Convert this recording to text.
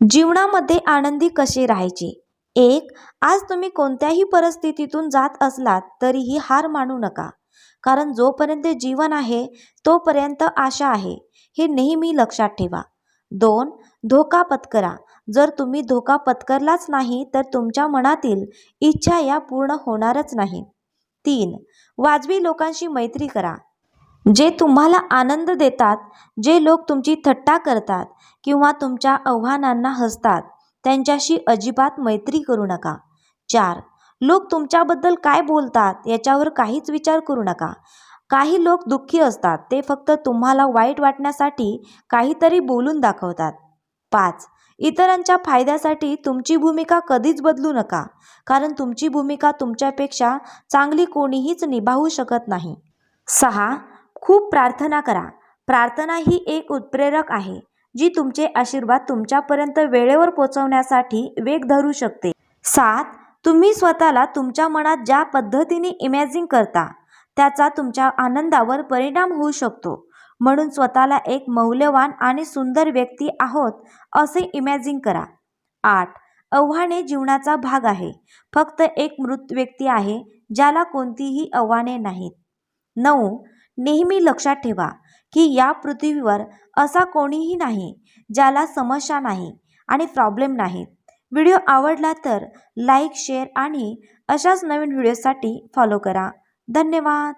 जीवनामध्ये आनंदी कसे राहायचे? एक आज तुम्ही कोणत्याही परिस्थितीतून जात असलात तरीही हार मानू नका. कारण जोपर्यंत जीवन आहे तोपर्यंत आशा आहे. हे नेहमी लक्षात ठेवा. दोन धोका पत्करा. जर तुम्ही धोका पत्करलाच नाही तर तुमच्या मनातील इच्छा या पूर्ण होणारच नाही. तीन वाजवी लोकांशी मैत्री करा. जे तुम्हाला आनंद देतात जे लोक तुमची थट्टा करतात किंवा तुमच्या आव्हानांना हसतात त्यांच्याशी अजिबात मैत्री करू नका. चार लोक तुमच्याबद्दल काय बोलतात याच्यावर काहीच विचार करू नका. काही लोक दुःखी असतात ते फक्त तुम्हाला वाईट वाटण्यासाठी काहीतरी बोलून दाखवतात. पाच इतरांच्या फायद्यासाठी तुमची भूमिका कधीच बदलू नका कारण तुमची भूमिका तुमच्यापेक्षा चांगली कोणीहीच निभावू शकत नाही. सहा खूप प्रार्थना करा. प्रार्थना ही एक उत्प्रेरक आहे जी तुमचे आशीर्वाद तुमच्यापर्यंत वेळेवर पोचवण्यासाठी वेग धरू शकते. सात तुम्ही स्वतःला तुमच्या मनात ज्या पद्धतीने इमॅजिन करता त्याचा तुमच्या आनंदावर परिणाम होऊ शकतो. म्हणून स्वतःला एक मौल्यवान आणि सुंदर व्यक्ती आहोत असे इमॅजिन करा. आठ आव्हाने जीवनाचा भाग आहे. फक्त एक मृत व्यक्ती आहे ज्याला कोणतीही आव्हाने नाहीत. नऊ नेहमी लक्षात ठेवा की या पृथ्वीवर असा कोणीही नाही ज्याला समस्या नाही आणि प्रॉब्लेम नाहीत. व्हिडिओ आवडला तर लाईक शेअर आणि अशाच नवीन व्हिडिओसाठी फॉलो करा. धन्यवाद.